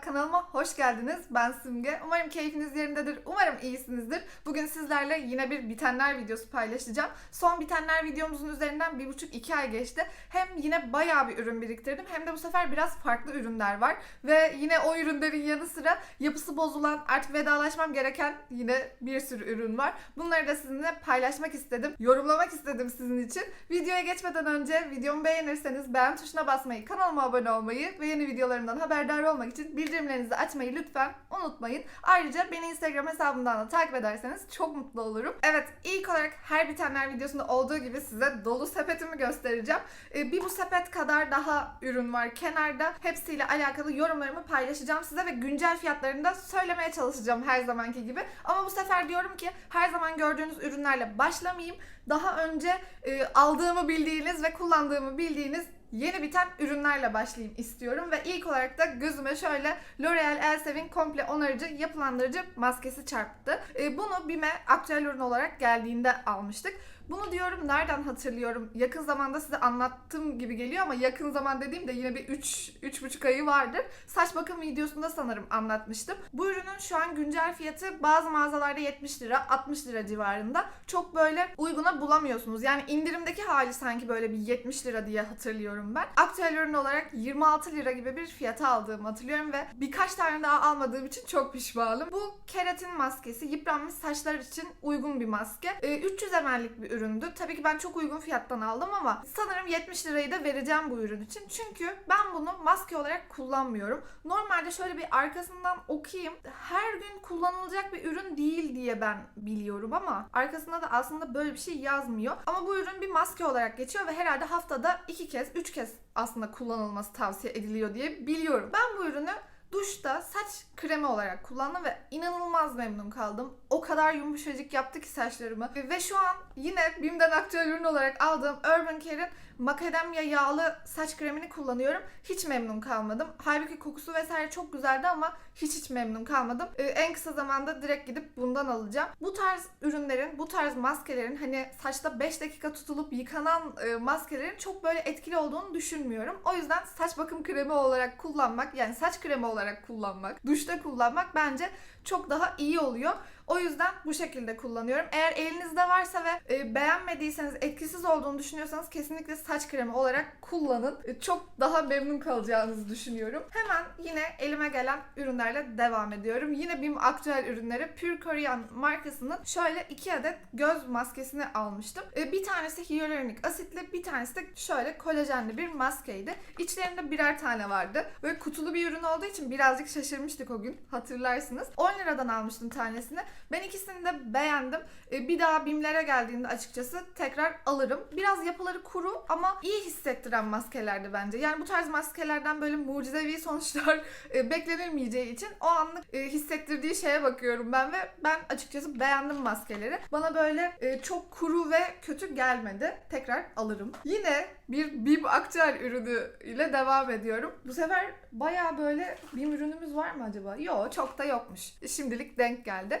Kanalıma hoş geldiniz. Ben Simge. Umarım keyfiniz yerindedir. Umarım iyisinizdir. Bugün sizlerle yine bir bitenler videosu paylaşacağım. Son bitenler videomuzun üzerinden bir buçuk iki ay geçti. Hem yine bayağı bir ürün biriktirdim hem de bu sefer biraz farklı ürünler var. Ve yine o ürünlerin yanı sıra yapısı bozulan artık vedalaşmam gereken yine bir sürü ürün var. Bunları da sizinle paylaşmak istedim. Yorumlamak istedim sizin için. Videoya geçmeden önce videomu beğenirseniz beğen tuşuna basmayı, kanalıma abone olmayı ve yeni videolarımdan haberdar olmak için bildirimlerinizi açmayı lütfen unutmayın. Ayrıca beni Instagram hesabımdan da takip ederseniz çok mutlu olurum. Evet ilk olarak her bitenler videosunda olduğu gibi size dolu sepetimi göstereceğim. Ee, bir bu sepet kadar daha ürün var kenarda. Hepsiyle alakalı yorumlarımı paylaşacağım size ve güncel fiyatlarını da söylemeye çalışacağım her zamanki gibi. Ama bu sefer diyorum ki her zaman gördüğünüz ürünlerle başlamayayım. Daha önce e, aldığımı bildiğiniz ve kullandığımı bildiğiniz yeni biten ürünlerle başlayayım istiyorum ve ilk olarak da gözüme şöyle L'Oreal Elsevin komple onarıcı yapılandırıcı maskesi çarptı. E, bunu BİM'e aktüel ürün olarak geldiğinde almıştık. Bunu diyorum nereden hatırlıyorum? Yakın zamanda size anlattığım gibi geliyor ama yakın zaman dediğimde yine bir 3 3,5 ayı vardır. Saç bakım videosunda sanırım anlatmıştım. Bu ürünün şu an güncel fiyatı bazı mağazalarda 70 lira, 60 lira civarında. Çok böyle uyguna bulamıyorsunuz. Yani indirimdeki hali sanki böyle bir 70 lira diye hatırlıyorum ben. Aktüel ürün olarak 26 lira gibi bir fiyata aldığımı hatırlıyorum ve birkaç tane daha almadığım için çok pişmanım. Bu keratin maskesi yıpranmış saçlar için uygun bir maske. Ee, 300 ml'lik bir üründü. Tabii ki ben çok uygun fiyattan aldım ama sanırım 70 lirayı da vereceğim bu ürün için. Çünkü ben bunu maske olarak kullanmıyorum. Normalde şöyle bir arkasından okuyayım. Her gün kullanılacak bir ürün değil diye ben biliyorum ama arkasında da aslında böyle bir şey yazmıyor. Ama bu ürün bir maske olarak geçiyor ve herhalde haftada iki kez, üç kez aslında kullanılması tavsiye ediliyor diye biliyorum. Ben bu ürünü duşta saç kremi olarak kullandım ve inanılmaz memnun kaldım. O kadar yumuşacık yaptı ki saçlarımı. Ve, şu an yine BİM'den aktüel ürün olarak aldığım Urban Care'in macadamia yağlı saç kremini kullanıyorum. Hiç memnun kalmadım. Halbuki kokusu vesaire çok güzeldi ama hiç hiç memnun kalmadım. Ee, en kısa zamanda direkt gidip bundan alacağım. Bu tarz ürünlerin, bu tarz maskelerin hani saçta 5 dakika tutulup yıkanan e, maskelerin çok böyle etkili olduğunu düşünmüyorum. O yüzden saç bakım kremi olarak kullanmak, yani saç kremi olarak kullanmak, duşta kullanmak bence çok daha iyi oluyor. O yüzden bu şekilde kullanıyorum. Eğer elinizde varsa ve e, beğenmediyseniz, etkisiz olduğunu düşünüyorsanız kesinlikle saç kremi olarak kullanın. E, çok daha memnun kalacağınızı düşünüyorum. Hemen yine elime gelen ürünlerle devam ediyorum. Yine BİM aktüel ürünleri Pure Korean markasının şöyle iki adet göz maskesini almıştım. E, bir tanesi hyaluronik asitli, bir tanesi de şöyle kolajenli bir maskeydi. İçlerinde birer tane vardı. Böyle kutulu bir ürün olduğu için birazcık şaşırmıştık o gün. Hatırlarsınız. 10 liradan almıştım tanesini. Ben ikisini de beğendim. E, bir daha BİM'lere geldiğinde açıkçası tekrar alırım. Biraz yapıları kuru ama iyi hissettiren maskelerdi bence. Yani bu tarz maskelerden böyle mucizevi sonuçlar e, beklenilmeyeceği için o anlık e, hissettirdiği şeye bakıyorum ben ve ben açıkçası beğendim maskeleri. Bana böyle çok kuru ve kötü gelmedi. Tekrar alırım. Yine bir BİM aktüel ürünü ile devam ediyorum. Bu sefer baya böyle BİM ürünümüz var mı acaba? Yok çok da yokmuş. Şimdilik denk geldi.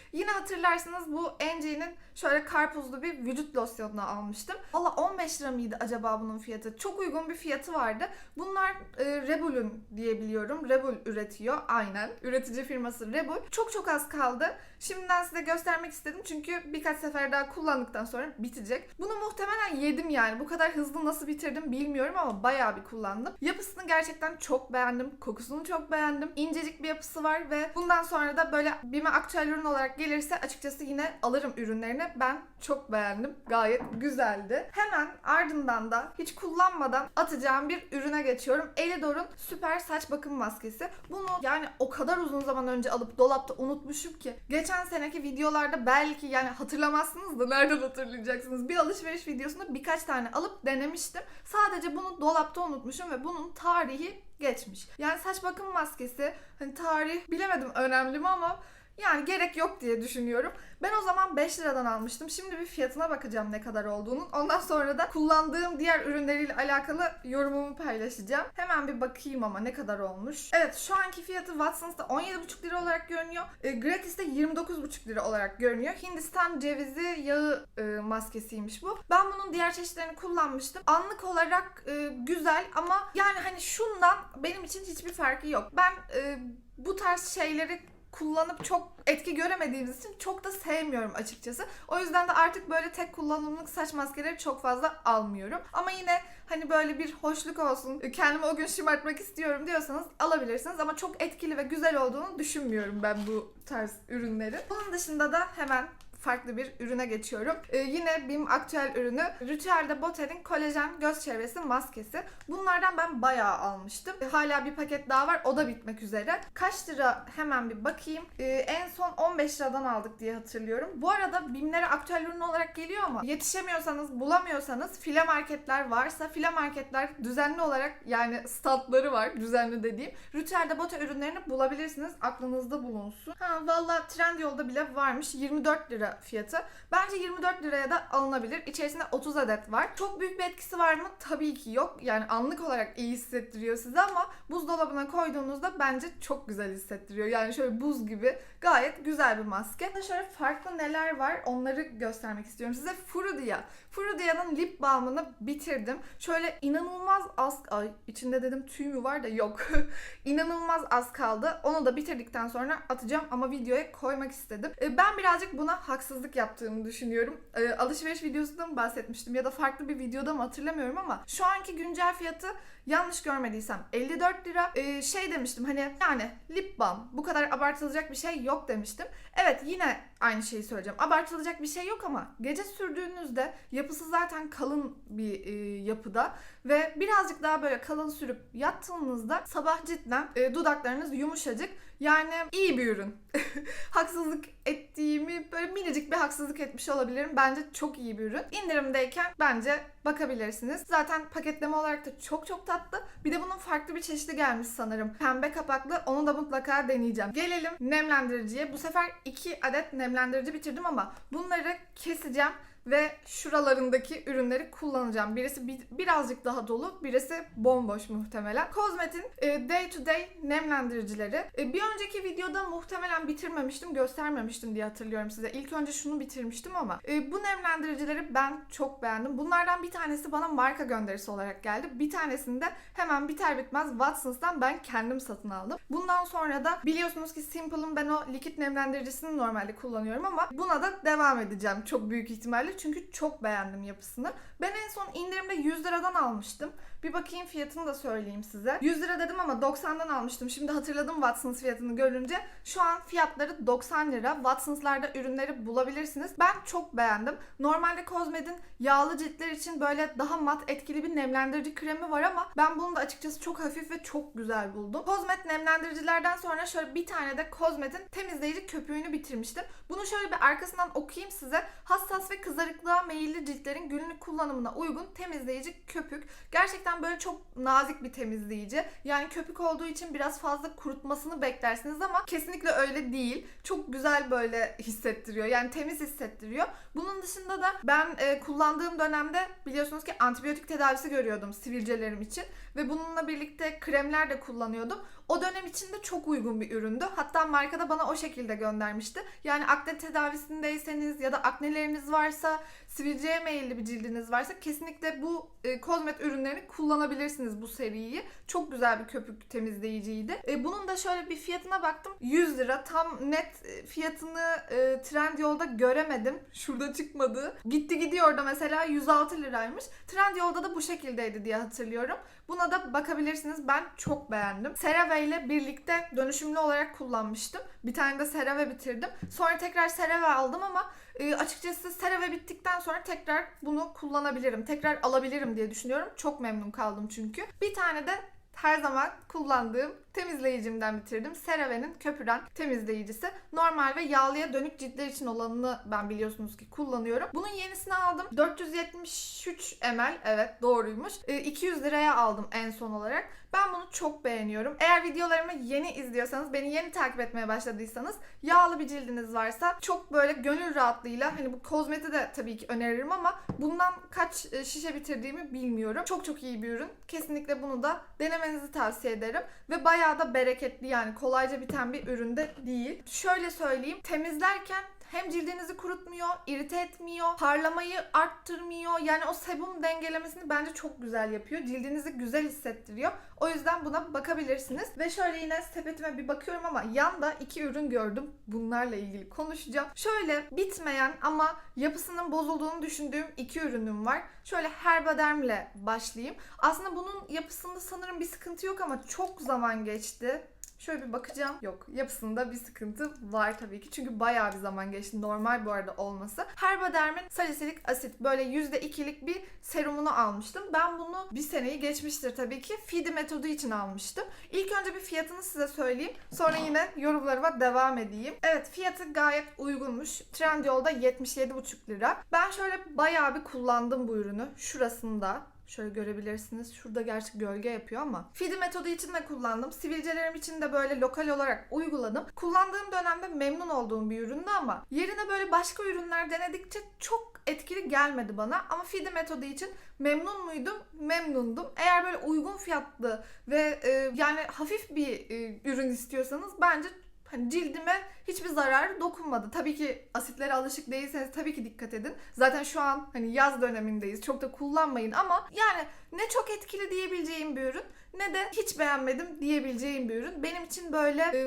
Yine hatırlarsınız bu Ence'nin şöyle karpuzlu bir vücut losyonunu almıştım. Valla 15 lira mıydı acaba bunun fiyatı? Çok uygun bir fiyatı vardı. Bunlar e, Rebul'ün diye biliyorum. Rebul üretiyor aynen. Üretici firması Rebul. Çok çok az kaldı. Şimdiden size göstermek istedim çünkü birkaç sefer daha kullandıktan sonra bitecek. Bunu muhtemelen yedim yani. Bu kadar hızlı nasıl bitirdim bilmiyorum ama bayağı bir kullandım. Yapısını gerçekten çok beğendim. Kokusunu çok beğendim. İncecik bir yapısı var ve bundan sonra da böyle BİM'e aktüel ürün olarak gelirse açıkçası yine alırım ürünlerini. Ben çok beğendim. Gayet güzeldi. Hemen ardından da hiç kullanmadan atacağım bir ürüne geçiyorum. Elidor'un süper saç bakım maskesi. Bunu yani o kadar uzun zaman önce alıp dolapta unutmuşum ki. Geçen seneki videolarda belki yani hatırlamazsınız da nereden hatırlayacaksınız? Bir alışveriş videosunda birkaç tane alıp denemiştim. Sadece bunu dolapta unutmuşum ve bunun tarihi geçmiş. Yani saç bakım maskesi hani tarih bilemedim önemli mi ama Yani gerek yok diye düşünüyorum. Ben o zaman 5 liradan almıştım. Şimdi bir fiyatına bakacağım ne kadar olduğunun. Ondan sonra da kullandığım diğer ürünleriyle alakalı yorumumu paylaşacağım. Hemen bir bakayım ama ne kadar olmuş. Evet şu anki fiyatı Watsons'ta 17,5 lira olarak görünüyor. E, Gratis'te 29,5 lira olarak görünüyor. Hindistan cevizi yağı e, maskesiymiş bu. Ben bunun diğer çeşitlerini kullanmıştım. Anlık olarak e, güzel ama yani hani şundan benim için hiçbir farkı yok. Ben e, bu tarz şeyleri kullanıp çok etki göremediğimiz için çok da sevmiyorum açıkçası. O yüzden de artık böyle tek kullanımlık saç maskeleri çok fazla almıyorum. Ama yine hani böyle bir hoşluk olsun, kendimi o gün şımartmak istiyorum diyorsanız alabilirsiniz. Ama çok etkili ve güzel olduğunu düşünmüyorum ben bu tarz ürünlerin. Bunun dışında da hemen farklı bir ürüne geçiyorum. Ee, yine BİM aktüel ürünü Ritüel de Boter'in kolajen göz çevresi maskesi. Bunlardan ben bayağı almıştım. Ee, hala bir paket daha var. O da bitmek üzere. Kaç lira hemen bir bakayım. Ee, en son 15 liradan aldık diye hatırlıyorum. Bu arada BİM'lere aktüel ürün olarak geliyor ama yetişemiyorsanız, bulamıyorsanız file marketler varsa file marketler düzenli olarak yani statları var düzenli dediğim. Ritüel de Boter ürünlerini bulabilirsiniz. Aklınızda bulunsun. Ha valla Trendyol'da bile varmış. 24 lira fiyatı. Bence 24 liraya da alınabilir. İçerisinde 30 adet var. Çok büyük bir etkisi var mı? Tabii ki yok. Yani anlık olarak iyi hissettiriyor size ama buzdolabına koyduğunuzda bence çok güzel hissettiriyor. Yani şöyle buz gibi gayet güzel bir maske. Şöyle farklı neler var onları göstermek istiyorum size. Frudia. Frudia'nın lip balmını bitirdim. Şöyle inanılmaz az... Ay içinde dedim tüy mü var da yok. inanılmaz az kaldı. Onu da bitirdikten sonra atacağım ama videoya koymak istedim. Ee, Ben birazcık buna haksızlık yaptığımı düşünüyorum. Ee, alışveriş videosunda mı bahsetmiştim ya da farklı bir videoda mı hatırlamıyorum ama şu anki güncel fiyatı yanlış görmediysem 54 lira. Ee, şey demiştim hani yani lip balm bu kadar abartılacak bir şey yok demiştim. Evet yine aynı şeyi söyleyeceğim. Abartılacak bir şey yok ama gece sürdüğünüzde yapısı zaten kalın bir e, yapıda ve birazcık daha böyle kalın sürüp yattığınızda sabah cidden e, dudaklarınız yumuşacık. Yani iyi bir ürün. haksızlık ettiğimi böyle minicik bir haksızlık etmiş olabilirim. Bence çok iyi bir ürün. İndirimdeyken bence bakabilirsiniz. Zaten paketleme olarak da çok çok tatlı. Bir de bunun farklı bir çeşidi gelmiş sanırım. Pembe kapaklı. Onu da mutlaka deneyeceğim. Gelelim nemlendiriciye. Bu sefer iki adet nemlendirici bitirdim ama bunları keseceğim ve şuralarındaki ürünleri kullanacağım. Birisi bir, birazcık daha dolu, birisi bomboş muhtemelen. Cosmet'in e, Day to Day nemlendiricileri. E, bir önceki videoda muhtemelen bitirmemiştim, göstermemiştim diye hatırlıyorum size. İlk önce şunu bitirmiştim ama e, bu nemlendiricileri ben çok beğendim. Bunlardan bir tanesi bana marka gönderisi olarak geldi. Bir tanesini de hemen biter bitmez Watsons'tan ben kendim satın aldım. Bundan sonra da biliyorsunuz ki Simple'ın ben o likit nemlendiricisini normalde kullanıyorum ama buna da devam edeceğim çok büyük ihtimalle. Çünkü çok beğendim yapısını. Ben en son indirimde 100 liradan almıştım. Bir bakayım fiyatını da söyleyeyim size. 100 lira dedim ama 90'dan almıştım. Şimdi hatırladım Watsons fiyatını görünce. Şu an fiyatları 90 lira. Watsons'larda ürünleri bulabilirsiniz. Ben çok beğendim. Normalde Cosmed'in yağlı ciltler için böyle daha mat etkili bir nemlendirici kremi var ama ben bunu da açıkçası çok hafif ve çok güzel buldum. Cosmed nemlendiricilerden sonra şöyle bir tane de Cosmed'in temizleyici köpüğünü bitirmiştim. Bunu şöyle bir arkasından okuyayım size. Hassas ve kızarıklığa meyilli ciltlerin günlük kullanımına uygun temizleyici köpük. Gerçekten böyle çok nazik bir temizleyici. Yani köpük olduğu için biraz fazla kurutmasını beklersiniz ama kesinlikle öyle değil. Çok güzel böyle hissettiriyor. Yani temiz hissettiriyor. Bunun dışında da ben e, kullandığım dönemde biliyorsunuz ki antibiyotik tedavisi görüyordum sivilcelerim için ve bununla birlikte kremler de kullanıyordum. O dönem için de çok uygun bir üründü. Hatta marka da bana o şekilde göndermişti. Yani akne tedavisindeyseniz ya da akneleriniz varsa, sivilceye meyilli bir cildiniz varsa kesinlikle bu e, kozmet ürünlerini kullanabilirsiniz bu seriyi. Çok güzel bir köpük temizleyiciydi. E, bunun da şöyle bir fiyatına baktım. 100 lira. Tam net e, fiyatını e, Trendyol'da göremedim. Şurada çıkmadı. Gitti gidiyor da mesela 106 liraymış. Trendyol'da da bu şekildeydi diye hatırlıyorum. Buna da bakabilirsiniz. Ben çok beğendim. CeraVe ile birlikte dönüşümlü olarak kullanmıştım. Bir tane de CeraVe bitirdim. Sonra tekrar CeraVe aldım ama e, açıkçası CeraVe bittikten sonra tekrar bunu kullanabilirim. Tekrar alabilirim diye düşünüyorum. Çok memnun kaldım çünkü. Bir tane de her zaman kullandığım temizleyicimden bitirdim. CeraVe'nin köpüren temizleyicisi. Normal ve yağlıya dönük ciltler için olanını ben biliyorsunuz ki kullanıyorum. Bunun yenisini aldım. 473 ml evet doğruymuş. Ee, 200 liraya aldım en son olarak. Ben bunu çok beğeniyorum. Eğer videolarımı yeni izliyorsanız, beni yeni takip etmeye başladıysanız, yağlı bir cildiniz varsa çok böyle gönül rahatlığıyla hani bu kozmeti de tabii ki öneririm ama bundan kaç e, şişe bitirdiğimi bilmiyorum. Çok çok iyi bir ürün. Kesinlikle bunu da denemenizi tavsiye ederim ve bayağı da bereketli yani kolayca biten bir ürün de değil. Şöyle söyleyeyim, temizlerken hem cildinizi kurutmuyor, irite etmiyor, parlamayı arttırmıyor. Yani o sebum dengelemesini bence çok güzel yapıyor. Cildinizi güzel hissettiriyor. O yüzden buna bakabilirsiniz. Ve şöyle yine sepetime bir bakıyorum ama yanda iki ürün gördüm. Bunlarla ilgili konuşacağım. Şöyle bitmeyen ama yapısının bozulduğunu düşündüğüm iki ürünüm var. Şöyle Herbaderm'le başlayayım. Aslında bunun yapısında sanırım bir sıkıntı yok ama çok zaman geçti. Şöyle bir bakacağım. Yok yapısında bir sıkıntı var tabii ki. Çünkü bayağı bir zaman geçti. Normal bu arada olması. Herbaderm'in salisilik asit böyle %2'lik bir serumunu almıştım. Ben bunu bir seneyi geçmiştir tabii ki. Fidi metodu için almıştım. İlk önce bir fiyatını size söyleyeyim. Sonra yine yorumlarıma devam edeyim. Evet fiyatı gayet uygunmuş. Trendyol'da 77,5 lira. Ben şöyle bayağı bir kullandım bu ürünü. Şurasında Şöyle görebilirsiniz. Şurada gerçi gölge yapıyor ama. Fidi metodu için de kullandım. Sivilcelerim için de böyle lokal olarak uyguladım. Kullandığım dönemde memnun olduğum bir üründü ama yerine böyle başka ürünler denedikçe çok etkili gelmedi bana. Ama Fidi metodu için memnun muydum? Memnundum. Eğer böyle uygun fiyatlı ve e, yani hafif bir e, ürün istiyorsanız bence hani cildime hiçbir zararı dokunmadı. Tabii ki asitlere alışık değilseniz tabii ki dikkat edin. Zaten şu an hani yaz dönemindeyiz. Çok da kullanmayın ama yani ne çok etkili diyebileceğim bir ürün ne de hiç beğenmedim diyebileceğim bir ürün. Benim için böyle e,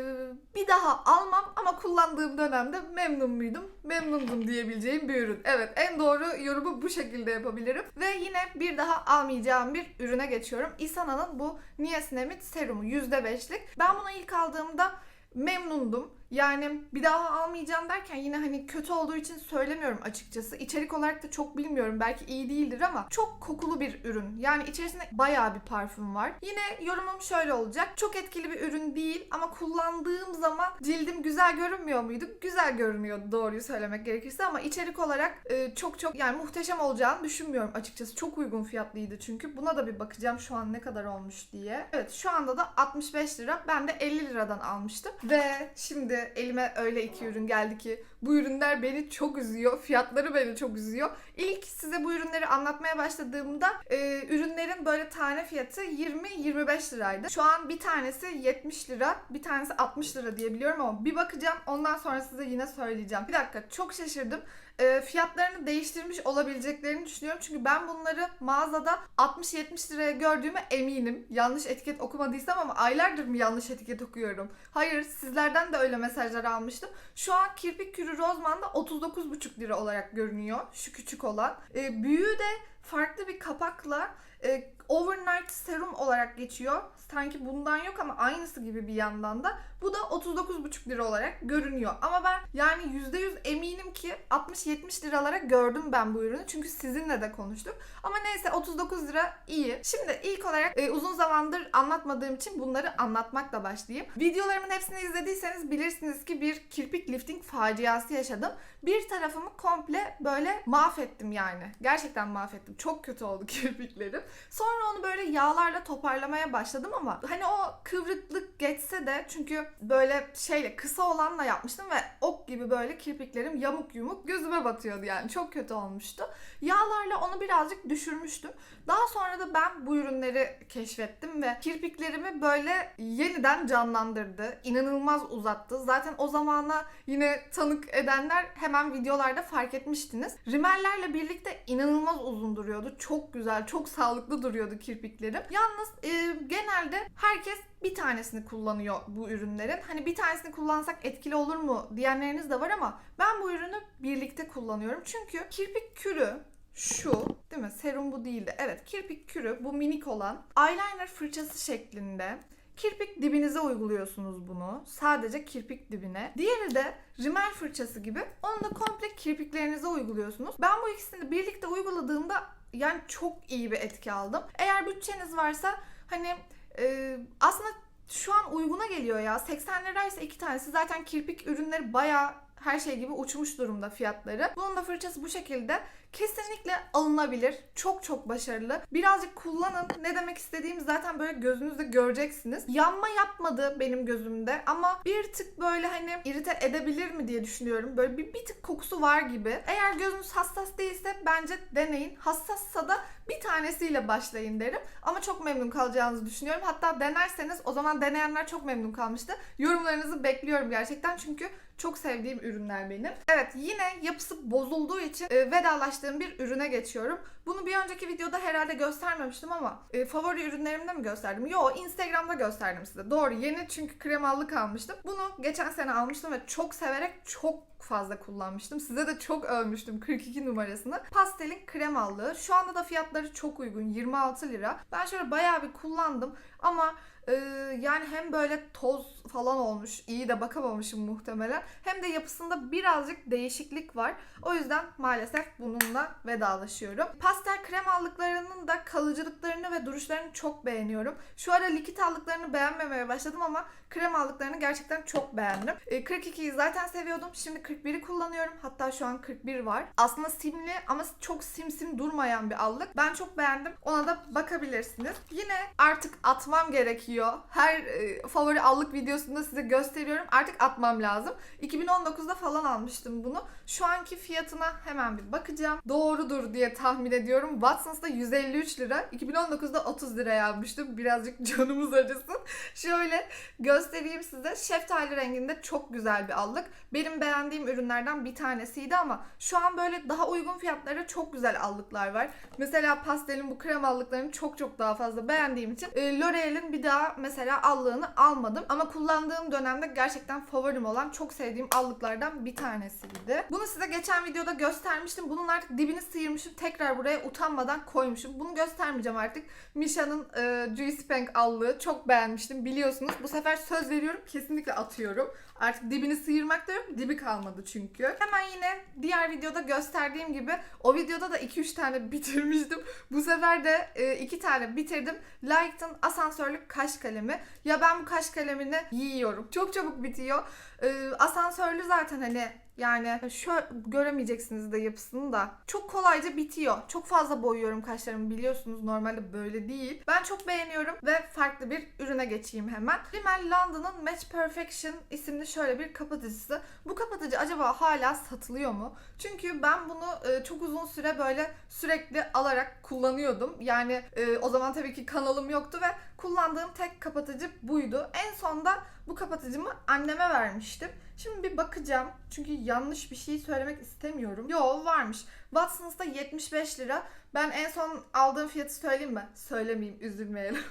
bir daha almam ama kullandığım dönemde memnun muydum? Memnundum diyebileceğim bir ürün. Evet en doğru yorumu bu şekilde yapabilirim. Ve yine bir daha almayacağım bir ürüne geçiyorum. Isana'nın bu Niacinamide serumu %5'lik. Ben bunu ilk aldığımda memnundum. Yani bir daha almayacağım derken yine hani kötü olduğu için söylemiyorum açıkçası. İçerik olarak da çok bilmiyorum. Belki iyi değildir ama çok kokulu bir ürün. Yani içerisinde bayağı bir parfüm var. Yine yorumum şöyle olacak. Çok etkili bir ürün değil ama kullandığım zaman cildim güzel görünmüyor muydu? Güzel görünüyordu doğruyu söylemek gerekirse ama içerik olarak e, çok çok yani muhteşem olacağını düşünmüyorum açıkçası. Çok uygun fiyatlıydı çünkü. Buna da bir bakacağım şu an ne kadar olmuş diye. Evet şu anda da 65 lira. Ben de 50 liradan almıştım. Ve şimdi elime öyle iki ürün geldi ki bu ürünler beni çok üzüyor. Fiyatları beni çok üzüyor. İlk size bu ürünleri anlatmaya başladığımda e, ürünlerin böyle tane fiyatı 20-25 liraydı. Şu an bir tanesi 70 lira, bir tanesi 60 lira diye biliyorum ama bir bakacağım ondan sonra size yine söyleyeceğim. Bir dakika çok şaşırdım e, fiyatlarını değiştirmiş olabileceklerini düşünüyorum. Çünkü ben bunları mağazada 60-70 liraya gördüğüme eminim. Yanlış etiket okumadıysam ama aylardır mı yanlış etiket okuyorum? Hayır sizlerden de öyle mesajlar almıştım. Şu an kirpik kürü rozmanda 39,5 lira olarak görünüyor. Şu küçük olan. E, büyüğü de farklı bir kapakla e, overnight serum olarak geçiyor. Sanki bundan yok ama aynısı gibi bir yandan da. Bu da 39,5 lira olarak görünüyor. Ama ben yani %100 eminim ki 60-70 liralara gördüm ben bu ürünü. Çünkü sizinle de konuştuk. Ama neyse 39 lira iyi. Şimdi ilk olarak e, uzun zamandır anlatmadığım için bunları anlatmakla başlayayım. Videolarımın hepsini izlediyseniz bilirsiniz ki bir kirpik lifting faciası yaşadım. Bir tarafımı komple böyle mahvettim yani. Gerçekten mahvettim. Çok kötü oldu kirpiklerim. Sonra onu böyle yağlarla toparlamaya başladım ama hani o kıvrıklık geçse de çünkü böyle şeyle kısa olanla yapmıştım ve ok gibi böyle kirpiklerim yamuk yumuk gözüme batıyordu yani çok kötü olmuştu. Yağlarla onu birazcık düşürmüştüm. Daha sonra da ben bu ürünleri keşfettim ve kirpiklerimi böyle yeniden canlandırdı. İnanılmaz uzattı. Zaten o zamana yine tanık edenler hemen videolarda fark etmiştiniz. Rimellerle birlikte inanılmaz uzun duruyordu. Çok güzel, çok sağlıklı duruyordu kirpiklerim. Yalnız e, genelde herkes bir tanesini kullanıyor bu ürünlerin. Hani bir tanesini kullansak etkili olur mu diyenleriniz de var ama ben bu ürünü birlikte kullanıyorum. Çünkü kirpik kürü şu değil mi? Serum bu değildi. Evet kirpik kürü bu minik olan eyeliner fırçası şeklinde Kirpik dibinize uyguluyorsunuz bunu. Sadece kirpik dibine. Diğeri de rimel fırçası gibi. Onu da komple kirpiklerinize uyguluyorsunuz. Ben bu ikisini birlikte uyguladığımda yani çok iyi bir etki aldım. Eğer bütçeniz varsa hani Ee, aslında şu an uyguna geliyor ya. 80 liraysa iki tanesi. Zaten kirpik ürünleri bayağı her şey gibi uçmuş durumda fiyatları. Bunun da fırçası bu şekilde. Kesinlikle alınabilir. Çok çok başarılı. Birazcık kullanın. Ne demek istediğimi zaten böyle gözünüzde göreceksiniz. Yanma yapmadı benim gözümde ama bir tık böyle hani irite edebilir mi diye düşünüyorum. Böyle bir, bir tık kokusu var gibi. Eğer gözünüz hassas değilse bence deneyin. Hassassa da bir tanesiyle başlayın derim. Ama çok memnun kalacağınızı düşünüyorum. Hatta denerseniz o zaman deneyenler çok memnun kalmıştı. Yorumlarınızı bekliyorum gerçekten çünkü çok sevdiğim ürünler benim. Evet yine yapısı bozulduğu için e, vedalaştığım bir ürüne geçiyorum. Bunu bir önceki videoda herhalde göstermemiştim ama e, favori ürünlerimde mi gösterdim? Yo Instagram'da gösterdim size. Doğru yeni çünkü kremallık almıştım. Bunu geçen sene almıştım ve çok severek çok fazla kullanmıştım. Size de çok övmüştüm 42 numarasını. Pastelin kremallığı. Şu anda da fiyatları çok uygun. 26 lira. Ben şöyle bayağı bir kullandım ama ee, yani hem böyle toz falan olmuş, iyi de bakamamışım muhtemelen. Hem de yapısında birazcık değişiklik var. O yüzden maalesef bununla vedalaşıyorum. Pastel krem aldıklarının da kalıcılıklarını ve duruşlarını çok beğeniyorum. Şu ara likit aldıklarını beğenmemeye başladım ama krem aldıklarını gerçekten çok beğendim. Ee, 42'yi zaten seviyordum. Şimdi 41'i kullanıyorum. Hatta şu an 41 var. Aslında simli ama çok simsim durmayan bir allık. Ben çok beğendim. Ona da bakabilirsiniz. Yine artık atmam gerekiyor. Her e, favori allık videosunda size gösteriyorum. Artık atmam lazım. 2019'da falan almıştım bunu. Şu anki fiyatına hemen bir bakacağım. Doğrudur diye tahmin ediyorum. Watsons'da 153 lira. 2019'da 30 liraya almıştım. Birazcık canımız acısın. Şöyle göstereyim size. Şeftali renginde çok güzel bir allık. Benim beğendiğim ürünlerden bir tanesiydi ama şu an böyle daha uygun fiyatlara çok güzel allıklar var. Mesela pastelin bu krem allıklarını çok çok daha fazla beğendiğim için e, L'Oreal'in bir daha mesela allığını almadım. Ama kullandığım dönemde gerçekten favorim olan çok sevdiğim allıklardan bir tanesiydi. Bunu size geçen videoda göstermiştim. Bunun artık dibini sıyırmışım. Tekrar buraya utanmadan koymuşum. Bunu göstermeyeceğim artık. Misha'nın e, Juicy Spank allığı çok beğenmiştim biliyorsunuz. Bu sefer söz veriyorum kesinlikle atıyorum. Artık dibini sıyırmak da. Dibi kalmadı çünkü. Hemen yine diğer videoda gösterdiğim gibi o videoda da 2-3 tane bitirmiştim. Bu sefer de 2 tane bitirdim. Light'ın asansörlük kaş kalemi. Ya ben bu kaş kalemini yiyorum. Çok çabuk bitiyor. E, asansörlü zaten hani yani şöyle göremeyeceksiniz de yapısını da. Çok kolayca bitiyor. Çok fazla boyuyorum kaşlarımı biliyorsunuz. Normalde böyle değil. Ben çok beğeniyorum ve farklı bir ürüne geçeyim hemen. Rimmel London'ın Match Perfection isimli şöyle bir kapatıcısı. Bu kapatıcı acaba hala satılıyor mu? Çünkü ben bunu e, çok uzun süre böyle sürekli alarak kullanıyordum. Yani e, o zaman tabii ki kanalım yoktu ve kullandığım tek kapatıcı buydu. En sonda bu kapatıcımı anneme vermiştim. Şimdi bir bakacağım. Çünkü yanlış bir şey söylemek istemiyorum. Yo varmış. Watsons'ta 75 lira. Ben en son aldığım fiyatı söyleyeyim mi? Söylemeyeyim üzülmeyelim.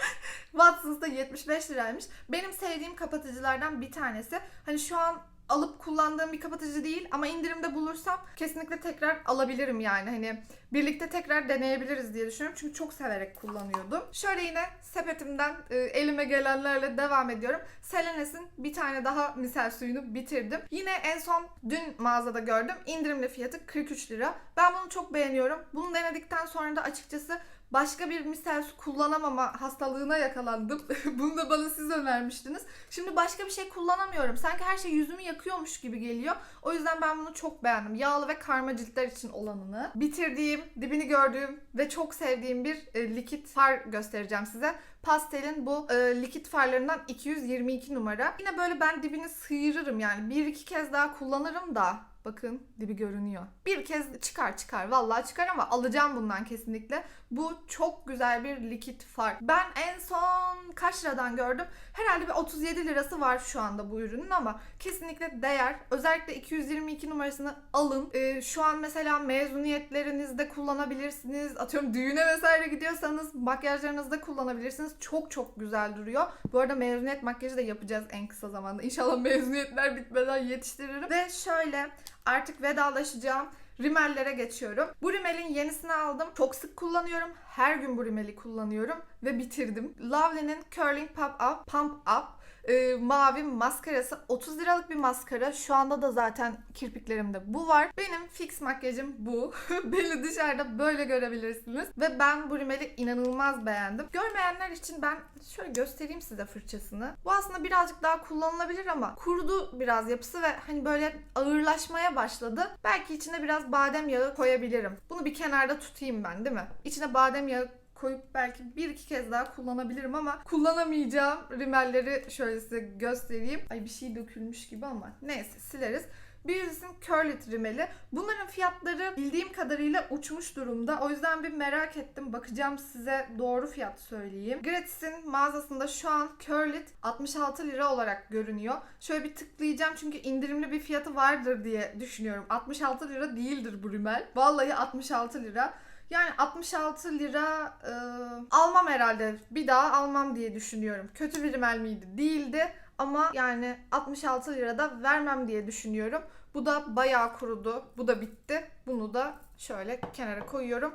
Watsons'ta 75 liraymış. Benim sevdiğim kapatıcılardan bir tanesi. Hani şu an alıp kullandığım bir kapatıcı değil ama indirimde bulursam kesinlikle tekrar alabilirim yani. Hani birlikte tekrar deneyebiliriz diye düşünüyorum. Çünkü çok severek kullanıyordum. Şöyle yine sepetimden e, elime gelenlerle devam ediyorum. Selenes'in bir tane daha misel suyunu bitirdim. Yine en son dün mağazada gördüm. İndirimli fiyatı 43 lira. Ben bunu çok beğeniyorum. Bunu denedikten sonra da açıkçası başka bir misel su kullanamama hastalığına yakalandım. Bunu da bana siz önermiştiniz. Şimdi başka bir şey kullanamıyorum. Sanki her şey yüzümü yakıyormuş gibi geliyor. O yüzden ben bunu çok beğendim. Yağlı ve karma ciltler için olanını. Bitirdiğim, dibini gördüğüm ve çok sevdiğim bir e, likit far göstereceğim size. Pastel'in bu e, likit farlarından 222 numara. Yine böyle ben dibini sıyırırım yani. Bir iki kez daha kullanırım da Bakın dibi görünüyor. Bir kez çıkar çıkar. Vallahi çıkar ama alacağım bundan kesinlikle. Bu çok güzel bir likit far. Ben en son kaç liradan gördüm? Herhalde bir 37 lirası var şu anda bu ürünün ama kesinlikle değer. Özellikle 222 numarasını alın. Ee, şu an mesela mezuniyetlerinizde kullanabilirsiniz. Atıyorum düğüne vesaire gidiyorsanız makyajlarınızda kullanabilirsiniz. Çok çok güzel duruyor. Bu arada mezuniyet makyajı da yapacağız en kısa zamanda. İnşallah mezuniyetler bitmeden yetiştiririm. Ve şöyle artık vedalaşacağım. Rimellere geçiyorum. Bu rimelin yenisini aldım. Çok sık kullanıyorum. Her gün bu rimeli kullanıyorum ve bitirdim. Lovely'nin Curling Pop Up, Pump Up e, mavi maskarası 30 liralık bir maskara. Şu anda da zaten kirpiklerimde bu var. Benim fix makyajım bu. Beni dışarıda böyle görebilirsiniz. Ve ben bu rimeli inanılmaz beğendim. Görmeyenler için ben şöyle göstereyim size fırçasını. Bu aslında birazcık daha kullanılabilir ama kurudu biraz yapısı ve hani böyle ağırlaşmaya başladı. Belki içine biraz badem yağı koyabilirim. Bunu bir kenarda tutayım ben değil mi? İçine badem yağı koyup belki bir iki kez daha kullanabilirim ama kullanamayacağım rimelleri şöyle size göstereyim. Ay bir şey dökülmüş gibi ama neyse sileriz. Birisinin Curlit rimeli. Bunların fiyatları bildiğim kadarıyla uçmuş durumda. O yüzden bir merak ettim. Bakacağım size doğru fiyat söyleyeyim. Gratis'in mağazasında şu an Curlit 66 lira olarak görünüyor. Şöyle bir tıklayacağım çünkü indirimli bir fiyatı vardır diye düşünüyorum. 66 lira değildir bu rimel. Vallahi 66 lira. Yani 66 lira e, almam herhalde. Bir daha almam diye düşünüyorum. Kötü bir rimel miydi? Değildi. Ama yani 66 lirada vermem diye düşünüyorum. Bu da bayağı kurudu. Bu da bitti. Bunu da şöyle kenara koyuyorum.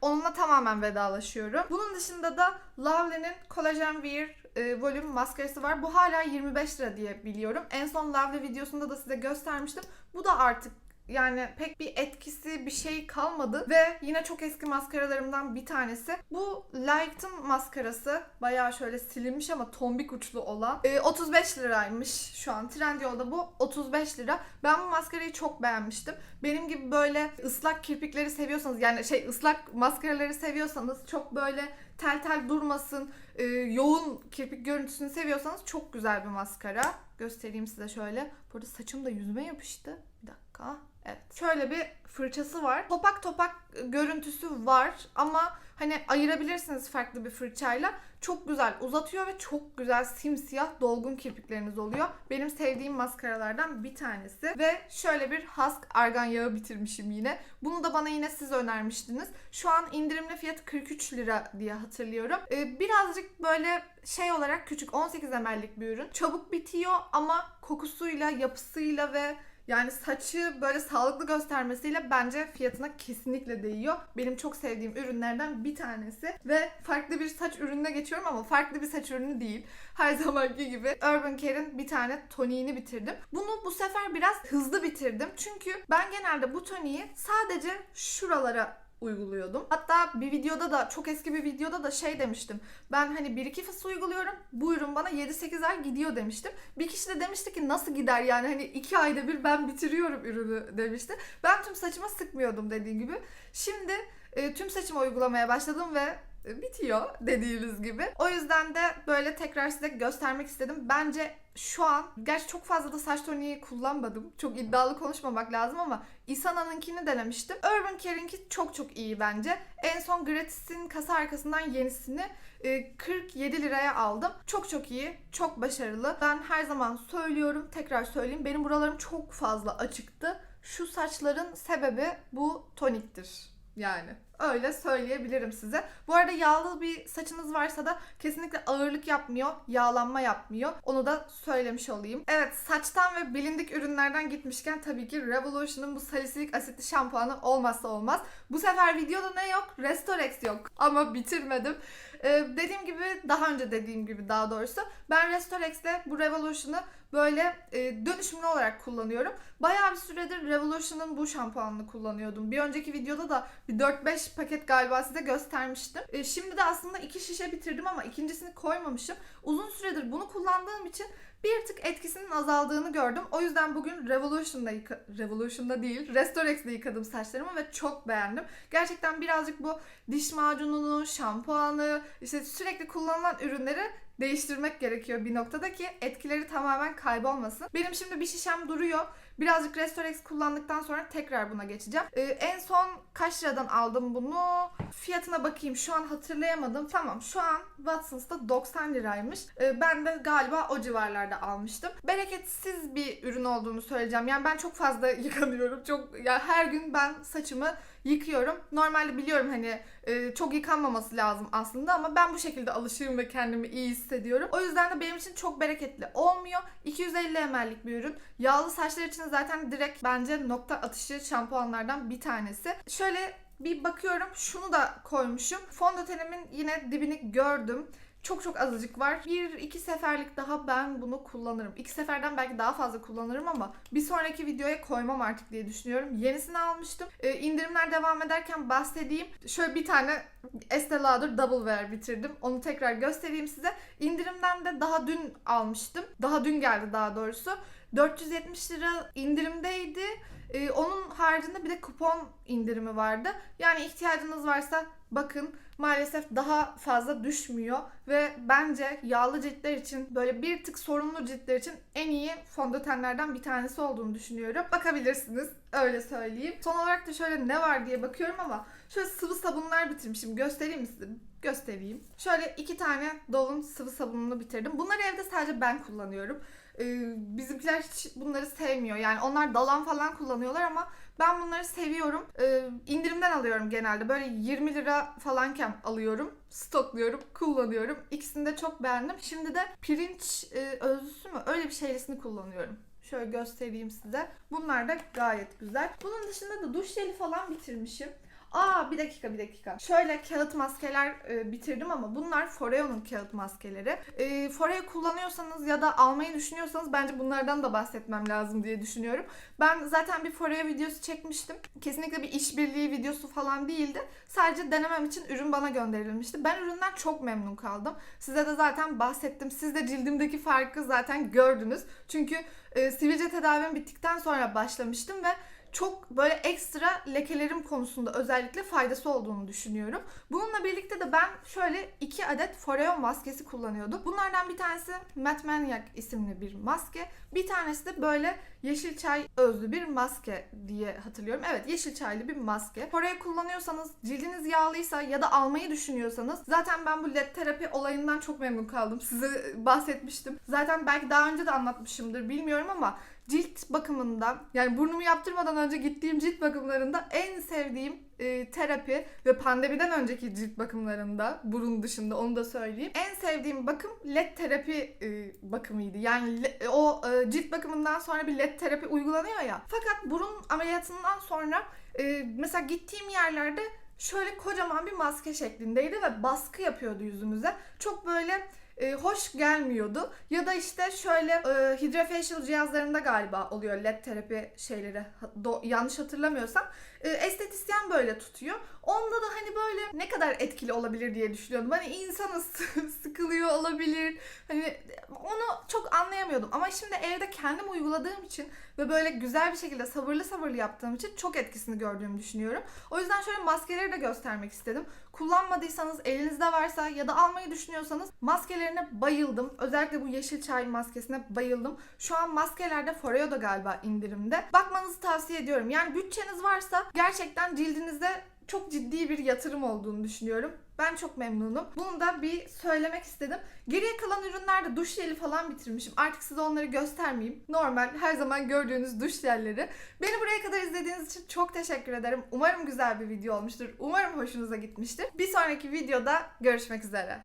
Onunla tamamen vedalaşıyorum. Bunun dışında da Lovely'nin Collagen Wear e, volüm maskarası var. Bu hala 25 lira diye biliyorum. En son Lovely videosunda da size göstermiştim. Bu da artık yani pek bir etkisi bir şey kalmadı ve yine çok eski maskaralarımdan bir tanesi. Bu Light'ın maskarası bayağı şöyle silinmiş ama tombik uçlu olan. Ee, 35 liraymış şu an. Trendyol'da bu 35 lira. Ben bu maskarayı çok beğenmiştim. Benim gibi böyle ıslak kirpikleri seviyorsanız yani şey ıslak maskaraları seviyorsanız çok böyle tel tel durmasın, e, yoğun kirpik görüntüsünü seviyorsanız çok güzel bir maskara. Göstereyim size şöyle. Bu arada saçım da yüzüme yapıştı. Bir dakika. Evet. Şöyle bir fırçası var. Topak topak görüntüsü var ama hani ayırabilirsiniz farklı bir fırçayla. Çok güzel uzatıyor ve çok güzel simsiyah dolgun kirpikleriniz oluyor. Benim sevdiğim maskaralardan bir tanesi. Ve şöyle bir Husk argan yağı bitirmişim yine. Bunu da bana yine siz önermiştiniz. Şu an indirimli fiyatı 43 lira diye hatırlıyorum. Ee, birazcık böyle şey olarak küçük 18 ml'lik bir ürün. Çabuk bitiyor ama kokusuyla, yapısıyla ve yani saçı böyle sağlıklı göstermesiyle bence fiyatına kesinlikle değiyor. Benim çok sevdiğim ürünlerden bir tanesi. Ve farklı bir saç ürününe geçiyorum ama farklı bir saç ürünü değil. Her zamanki gibi Urban Care'in bir tane toniğini bitirdim. Bunu bu sefer biraz hızlı bitirdim. Çünkü ben genelde bu toniği sadece şuralara uyguluyordum. Hatta bir videoda da çok eski bir videoda da şey demiştim. Ben hani 1-2 fıs uyguluyorum. Bu ürün bana 7-8 ay gidiyor demiştim. Bir kişi de demişti ki nasıl gider yani hani 2 ayda bir ben bitiriyorum ürünü demişti. Ben tüm saçıma sıkmıyordum dediğim gibi. Şimdi e, tüm saçıma uygulamaya başladım ve bitiyor dediğiniz gibi. O yüzden de böyle tekrar size göstermek istedim. Bence şu an, gerçi çok fazla da saç toniği kullanmadım. Çok iddialı konuşmamak lazım ama Isana'nınkini denemiştim. Urban Care'inki çok çok iyi bence. En son Gratis'in kasa arkasından yenisini e, 47 liraya aldım. Çok çok iyi, çok başarılı. Ben her zaman söylüyorum, tekrar söyleyeyim. Benim buralarım çok fazla açıktı. Şu saçların sebebi bu toniktir. Yani öyle söyleyebilirim size. Bu arada yağlı bir saçınız varsa da kesinlikle ağırlık yapmıyor, yağlanma yapmıyor. Onu da söylemiş olayım. Evet saçtan ve bilindik ürünlerden gitmişken tabii ki Revolution'un bu salisilik asitli şampuanı olmazsa olmaz. Bu sefer videoda ne yok? Restorex yok. Ama bitirmedim. Ee, dediğim gibi daha önce dediğim gibi daha doğrusu ben Restorex'te bu Revolution'ı böyle e, dönüşümlü olarak kullanıyorum. Bayağı bir süredir Revolution'ın bu şampuanını kullanıyordum. Bir önceki videoda da bir 4-5 paket galiba size göstermiştim. E, şimdi de aslında iki şişe bitirdim ama ikincisini koymamışım. Uzun süredir bunu kullandığım için bir tık etkisinin azaldığını gördüm. O yüzden bugün Revolution'da yıka... Revolution'da değil, Restorex'de yıkadım saçlarımı ve çok beğendim. Gerçekten birazcık bu diş macununu, şampuanı, işte sürekli kullanılan ürünleri değiştirmek gerekiyor bir noktada ki etkileri tamamen kaybolmasın. Benim şimdi bir şişem duruyor. Birazcık Restorex kullandıktan sonra tekrar buna geçeceğim. Ee, en son kaç liradan aldım bunu? Fiyatına bakayım. Şu an hatırlayamadım. Tamam şu an Watson's'ta 90 liraymış. Ee, ben de galiba o civarlarda almıştım. Bereketsiz bir ürün olduğunu söyleyeceğim. Yani ben çok fazla yıkanıyorum. Çok ya yani her gün ben saçımı yıkıyorum. Normalde biliyorum hani e, çok yıkanmaması lazım aslında ama ben bu şekilde alışığım ve kendimi iyi hissediyorum. O yüzden de benim için çok bereketli olmuyor. 250 ml'lik bir ürün. Yağlı saçlar için zaten direkt bence nokta atışı şampuanlardan bir tanesi. Şöyle bir bakıyorum şunu da koymuşum. Fondötenimin yine dibini gördüm. Çok çok azıcık var. Bir iki seferlik daha ben bunu kullanırım. İki seferden belki daha fazla kullanırım ama bir sonraki videoya koymam artık diye düşünüyorum. Yenisini almıştım. Ee, indirimler devam ederken bahsedeyim. Şöyle bir tane Estee Lauder Double Wear bitirdim. Onu tekrar göstereyim size. İndirimden de daha dün almıştım. Daha dün geldi daha doğrusu. 470 lira indirimdeydi. Ee, onun haricinde bir de kupon indirimi vardı. Yani ihtiyacınız varsa bakın maalesef daha fazla düşmüyor ve bence yağlı ciltler için böyle bir tık sorunlu ciltler için en iyi fondötenlerden bir tanesi olduğunu düşünüyorum. Bakabilirsiniz öyle söyleyeyim. Son olarak da şöyle ne var diye bakıyorum ama şöyle sıvı sabunlar bitirmişim. Göstereyim mi size? Göstereyim. Şöyle iki tane Dove'un sıvı sabununu bitirdim. Bunları evde sadece ben kullanıyorum. Ee, bizimkiler hiç bunları sevmiyor. Yani onlar dalan falan kullanıyorlar ama ben bunları seviyorum. Ee, indirimden alıyorum genelde. Böyle 20 lira falanken alıyorum. Stokluyorum, kullanıyorum. İkisini de çok beğendim. Şimdi de pirinç e, özlüsü mü? Öyle bir şeylisini kullanıyorum. Şöyle göstereyim size. Bunlar da gayet güzel. Bunun dışında da duş jeli falan bitirmişim. Aa bir dakika bir dakika. Şöyle kağıt maskeler e, bitirdim ama bunlar Foreo'nun kağıt maskeleri. E, Foreo kullanıyorsanız ya da almayı düşünüyorsanız bence bunlardan da bahsetmem lazım diye düşünüyorum. Ben zaten bir Foreo videosu çekmiştim. Kesinlikle bir işbirliği videosu falan değildi. Sadece denemem için ürün bana gönderilmişti. Ben üründen çok memnun kaldım. Size de zaten bahsettim. Siz de cildimdeki farkı zaten gördünüz. Çünkü e, sivilce tedavim bittikten sonra başlamıştım ve çok böyle ekstra lekelerim konusunda özellikle faydası olduğunu düşünüyorum. Bununla birlikte de ben şöyle iki adet Foreo maskesi kullanıyordum. Bunlardan bir tanesi Matte Maniac isimli bir maske. Bir tanesi de böyle yeşil çay özlü bir maske diye hatırlıyorum. Evet yeşil çaylı bir maske. Foreo kullanıyorsanız, cildiniz yağlıysa ya da almayı düşünüyorsanız zaten ben bu led terapi olayından çok memnun kaldım. Size bahsetmiştim. Zaten belki daha önce de anlatmışımdır bilmiyorum ama cilt bakımında yani burnumu yaptırmadan önce gittiğim cilt bakımlarında en sevdiğim e, terapi ve pandemiden önceki cilt bakımlarında burun dışında onu da söyleyeyim. En sevdiğim bakım led terapi e, bakımıydı. Yani le- o e, cilt bakımından sonra bir led terapi uygulanıyor ya. Fakat burun ameliyatından sonra e, mesela gittiğim yerlerde şöyle kocaman bir maske şeklindeydi ve baskı yapıyordu yüzümüze. Çok böyle e, hoş gelmiyordu. Ya da işte şöyle e, hydrofacial cihazlarında galiba oluyor led terapi şeyleri do- yanlış hatırlamıyorsam. E, estetisyen böyle tutuyor. Onda da hani böyle ne kadar etkili olabilir diye düşünüyordum. Hani insanız sıkılıyor olabilir. Hani onu çok anlayamıyordum. Ama şimdi evde kendim uyguladığım için ve böyle güzel bir şekilde sabırlı sabırlı yaptığım için çok etkisini gördüğümü düşünüyorum. O yüzden şöyle maskeleri de göstermek istedim. Kullanmadıysanız elinizde varsa ya da almayı düşünüyorsanız maskelerine bayıldım. Özellikle bu yeşil çay maskesine bayıldım. Şu an maskelerde Foreo galiba indirimde. Bakmanızı tavsiye ediyorum. Yani bütçeniz varsa gerçekten cildinize çok ciddi bir yatırım olduğunu düşünüyorum. Ben çok memnunum. Bunu da bir söylemek istedim. Geriye kalan ürünlerde duş jeli falan bitirmişim. Artık size onları göstermeyeyim. Normal her zaman gördüğünüz duş jelleri. Beni buraya kadar izlediğiniz için çok teşekkür ederim. Umarım güzel bir video olmuştur. Umarım hoşunuza gitmiştir. Bir sonraki videoda görüşmek üzere.